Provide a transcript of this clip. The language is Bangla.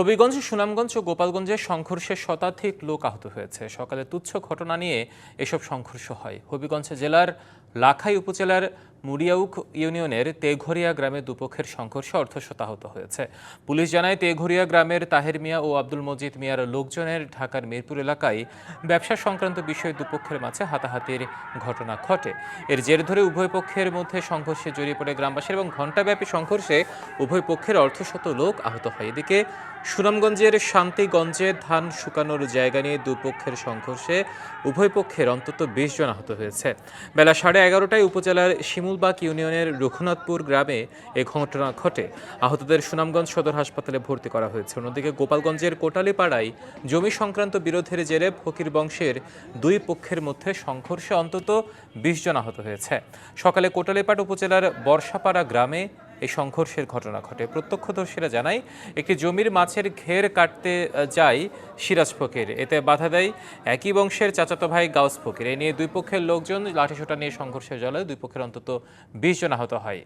হবিগঞ্জ, সুনামগঞ্জ ও গোপালগঞ্জে সংঘর্ষে শতাধিক লোক আহত হয়েছে। সকালে তুচ্ছ ঘটনা নিয়ে এসব সংঘর্ষ হয়। হবিগঞ্জ জেলার লাখাই উপজেলার মুড়িয়াউক ইউনিয়নের তেঘরিয়া গ্রামে দুপক্ষের সংঘর্ষে অর্ধশত আহত হয়েছে। পুলিশ জানায়, তেঘরিয়া গ্রামের তাহের মিয়া ও আব্দুল মজিদ মিয়ার লোকজনের ঢাকার মিরপুর এলাকায় ব্যবসা সংক্রান্ত বিষয়ে দুপক্ষের মাঝে হাতাহাতির ঘটনা ঘটে। এর জের ধরে উভয় পক্ষের মধ্যে সংঘর্ষে জড়িয়ে পড়ে গ্রামবাসী এবং ঘণ্টাব্যাপী সংঘর্ষে উভয় পক্ষের অর্ধশত লোক আহত হয়। এদিকে সুনামগঞ্জের শান্তিগঞ্জে ধান শুকানোর জায়গা নিয়ে দুপক্ষের সংঘর্ষে উভয় পক্ষের অন্তত বিশ জন আহত হয়েছে। বেলা সাড়ে এগারোটায় উপজেলার শিমুলবাগ ইউনিয়নের রঘুনাথপুর গ্রামে এ ঘটনা ঘটে। আহতদের সুনামগঞ্জ সদর হাসপাতালে ভর্তি করা হয়েছে। অন্যদিকে গোপালগঞ্জের কোটালীপাড়ায় জমি সংক্রান্ত বিরোধের জেরে ফকির বংশের দুই পক্ষের মধ্যে সংঘর্ষে অন্তত বিশ জন আহত হয়েছে। সকালে কোটালীপাট উপজেলার বর্ষাপাড়া গ্রামে এই সংঘর্ষের ঘটনা ঘটে। প্রত্যক্ষদর্শীরা জানায়, একটি জমির মাছের ঘের কাটতে যায় সিরাজ ফকির। এতে বাধা দেয় একই বংশের চাচাতো ভাই গাউস ফকির। এ নিয়ে দুই পক্ষের লোকজন লাঠিসোটা নিয়ে সংঘর্ষে জলে দুই পক্ষের অন্তত বিশ জন আহত হয়।